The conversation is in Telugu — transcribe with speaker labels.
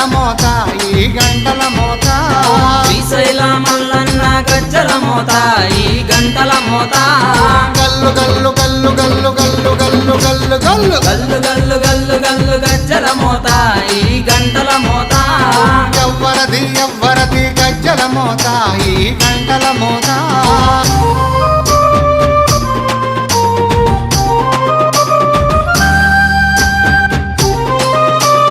Speaker 1: గజ్జల మోత ఈ గంటల మోత.
Speaker 2: శ్రీశైల మల్లన్న గజ్జల మోత ఈ గంటల మోత.
Speaker 1: గల్లు గల్లు గల్లు గల్లు గల్లు గల్లు గల్లు గల్లు.
Speaker 2: గల్లు గల్లు గల్లు గల్లు గజ్జల మోత ఈ గంటల మోత.
Speaker 1: ఎవ్వరది ఎవ్వరది గజ్జల మోత ఈ గంటల మోత.